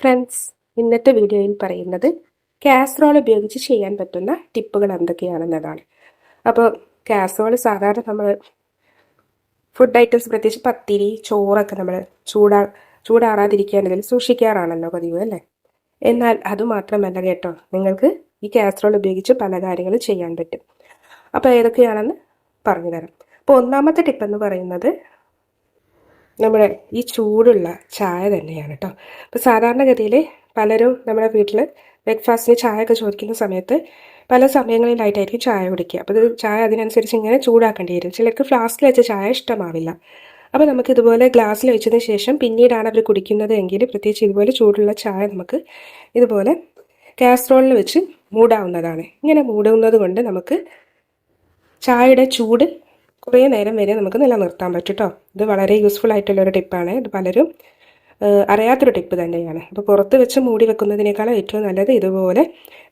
Friends. ഇന്നത്തെ വീഡിയോയിൽ പറയുന്നത് കാസറോൾ ഉപയോഗിച്ച് ചെയ്യാൻ പറ്റുന്ന ടിപ്പുകൾ എന്തൊക്കെയാണെന്നതാണ്. അപ്പോൾ കാസറോൾ സാധാരണ നമ്മൾ ഫുഡ് ഐറ്റംസ് പ്രത്യേകിച്ച് പത്തിരി ചോറൊക്കെ നമ്മൾ ചൂടാ ചൂടാറാതിരിക്കാൻ ഇതിൽ സൂക്ഷിക്കാറാണല്ലോ പതിവ് അല്ലേ? എന്നാൽ അതുമാത്രമല്ല കേട്ടോ നിങ്ങൾക്ക് ഈ കാസറോൾ ഉപയോഗിച്ച് പല കാര്യങ്ങളും ചെയ്യാൻ പറ്റും. അപ്പോൾ ഏതൊക്കെയാണെന്ന് പറഞ്ഞു തരാം. അപ്പോൾ ഒന്നാമത്തെ ടിപ്പ് എന്ന് പറയുന്നത് നമ്മുടെ ഈ ചൂടുള്ള ചായ തന്നെയാണ് കേട്ടോ അപ്പോൾ സാധാരണഗതിയിൽ പലരും നമ്മുടെ വീട്ടിൽ ബ്രേക്ക്ഫാസ്റ്റിന് ചായ ഒക്കെ ചോദിക്കുന്ന സമയത്ത് പല സമയങ്ങളിലായിട്ടായിരിക്കും ചായ കുടിക്കുക. അപ്പോൾ ഇത് ചായ അതിനനുസരിച്ച് ഇങ്ങനെ ചൂടാക്കേണ്ടി വരും. ചിലർക്ക് ഫ്ലാസ്കിൽ വെച്ച ചായ ഇഷ്ടമാവില്ല. അപ്പോൾ നമുക്ക് ഇതുപോലെ ഗ്ലാസ്സിൽ വെച്ചതിന് ശേഷം പിന്നീടാണ് അവർ കുടിക്കുന്നത് എങ്കിൽ പ്രത്യേകിച്ച് ഇതുപോലെ ചൂടുള്ള ചായ നമുക്ക് ഇതുപോലെ കാസ്ട്രോളിൽ വെച്ച് മൂടാവുന്നതാണ്. ഇങ്ങനെ മൂടുന്നത് കൊണ്ട് നമുക്ക് ചായയുടെ ചൂട് കുറേ നേരം വരെ നമുക്ക് നിലനിർത്താൻ പറ്റും കേട്ടോ ഇത് വളരെ യൂസ്ഫുൾ ആയിട്ടുള്ള ഒരു ടിപ്പാണ് ഇത് പലരും അറിയാത്തൊരു ടിപ്പ് തന്നെയാണ്. അപ്പോൾ പുറത്ത് വെച്ച് മൂടി വെക്കുന്നതിനേക്കാളും ഏറ്റവും നല്ലത് ഇതുപോലെ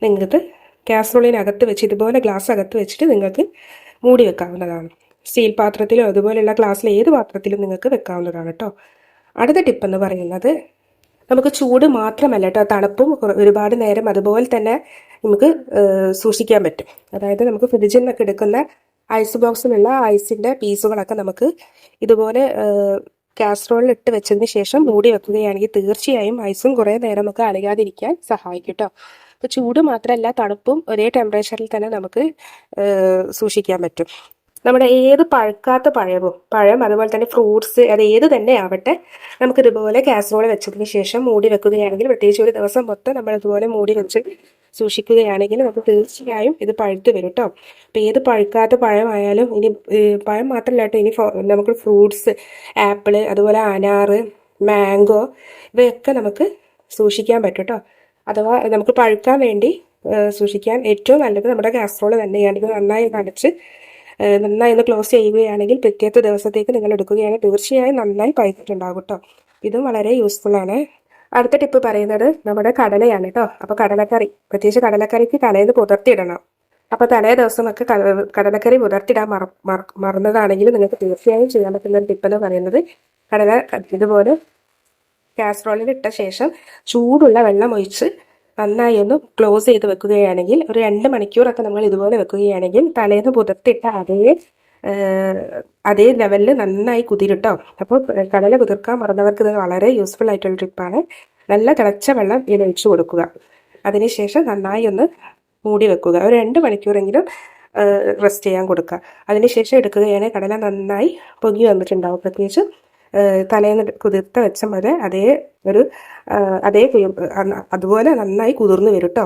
നിങ്ങൾക്ക് കാസറോളിനകത്ത് വെച്ച് ഇതുപോലെ ഗ്ലാസ് അകത്ത് വെച്ചിട്ട് നിങ്ങൾക്ക് മൂടി വെക്കാവുന്നതാണ്. സ്റ്റീൽ പാത്രത്തിലോ അതുപോലെയുള്ള ഗ്ലാസ്സിൽ ഏത് പാത്രത്തിലും നിങ്ങൾക്ക് വെക്കാവുന്നതാണ് കേട്ടോ അടുത്ത ടിപ്പ് എന്ന് പറയുന്നത് നമുക്ക് ചൂട് മാത്രമല്ല കേട്ടോ തണുപ്പും ഒരുപാട് നേരം അതുപോലെ തന്നെ നമുക്ക് സൂക്ഷിക്കാൻ പറ്റും. അതായത് നമുക്ക് ഫ്രിഡ്ജിൽ നിന്നൊക്കെ എടുക്കുന്ന ഐസ് ബോക്സിലുള്ള ഐസിന്റെ പീസുകളൊക്കെ നമുക്ക് ഇതുപോലെ കാസറോളിൽ ഇട്ട് വെച്ചതിന് ശേഷം മൂടി വെക്കുകയാണെങ്കിൽ തീർച്ചയായും ഐസും കുറേ നേരം നമുക്ക് അലയാതിരിക്കാൻ സഹായിക്കും കേട്ടോ അപ്പോൾ ചൂട് മാത്രമല്ല തണുപ്പും ഒരേ ടെമ്പറേച്ചറിൽ തന്നെ നമുക്ക് സൂക്ഷിക്കാൻ പറ്റും. നമ്മുടെ ഏത് പഴുക്കാത്ത പഴവും പഴം അതുപോലെ തന്നെ ഫ്രൂട്ട്സ് അത് ഏത് തന്നെ ആവട്ടെ നമുക്ക് ഇതുപോലെ കാസറോൾ വെച്ചതിന് ശേഷം മൂടി വെക്കുകയാണെങ്കിൽ പ്രത്യേകിച്ച് ഒരു ദിവസം മൊത്തം നമ്മൾ ഇതുപോലെ മൂടി വെച്ച് സൂക്ഷിക്കുകയാണെങ്കിൽ നമുക്ക് തീർച്ചയായും ഇത് പഴുത്ത് വരും കേട്ടോ അപ്പോൾ ഏത് പഴുക്കാത്ത പഴമായാലും ഇനി പഴം മാത്രമല്ല കേട്ടോ ഇനി നമുക്ക് ഫ്രൂട്ട്സ് ആപ്പിൾ അതുപോലെ അനാറ് മാംഗോ ഇവയൊക്കെ നമുക്ക് സൂക്ഷിക്കാൻ പറ്റും കേട്ടോ അഥവാ നമുക്ക് പഴുക്കാൻ വേണ്ടി സൂക്ഷിക്കാൻ ഏറ്റവും നല്ലത് നമ്മുടെ കാസറോൾ തന്നെയാണ്. ഇത് നന്നായി നനച്ച് നന്നായി ഒന്ന് ക്ലോസ് ചെയ്യുകയാണെങ്കിൽ പിറ്റേത്തെ ദിവസത്തേക്ക് നിങ്ങൾ എടുക്കുകയാണെങ്കിൽ തീർച്ചയായും നന്നായി പഴുത്തിട്ടുണ്ടാകും കേട്ടോ ഇതും വളരെ യൂസ്ഫുൾ ആണ് അടുത്ത ടിപ്പ് പറയുന്നത് നമ്മുടെ കടലയാണ് കേട്ടോ അപ്പോൾ കടലക്കറി പ്രത്യേകിച്ച് കടലക്കറിക്ക് തലേന്ന് പുതർത്തിയിടണം. അപ്പോൾ തലേ ദിവസമൊക്കെ കടലക്കറി പുതർത്തിടാൻ മറ മറന്നതാണെങ്കിൽ നിങ്ങൾക്ക് തീർച്ചയായും ചെയ്യാൻ പറ്റുന്ന ടിപ്പ് എന്ന് പറയുന്നത് കടല ഇതുപോലെ കാസറോളിൽ ഇട്ട ശേഷം ചൂടുള്ള വെള്ളം ഒഴിച്ച് നന്നായി ഒന്ന് ക്ലോസ് ചെയ്ത് വെക്കുകയാണെങ്കിൽ ഒരു രണ്ട് മണിക്കൂറൊക്കെ നമ്മൾ ഇതുപോലെ വെക്കുകയാണെങ്കിൽ തലേന്ന് പുതർത്തിട്ട അതേ അതേ ലെവലിൽ നന്നായി കുതിരിട്ടോ. അപ്പോൾ കടല കുതിർക്കാൻ മറന്നവർക്ക് ഇത് വളരെ യൂസ്ഫുൾ ആയിട്ടുള്ള ട്രിപ്പാണ് നല്ല തിളച്ച വെള്ളം ഇതിൽ ഒഴിച്ചു കൊടുക്കുക. അതിനുശേഷം നന്നായി ഒന്ന് മൂടി വെക്കുക. ഒരു രണ്ട് മണിക്കൂറെങ്കിലും റെസ്റ്റ് ചെയ്യാൻ കൊടുക്കുക. അതിനുശേഷം എടുക്കുകയാണെങ്കിൽ കടല നന്നായി പൊങ്ങി വന്നിട്ടുണ്ടാവും. പ്രത്യേകിച്ച് തലേന്ന് കുതിർത്ത വെച്ച പോലെ അതേ ഒരു അതേ അതുപോലെ നന്നായി കുതിർന്ന് വരും കേട്ടോ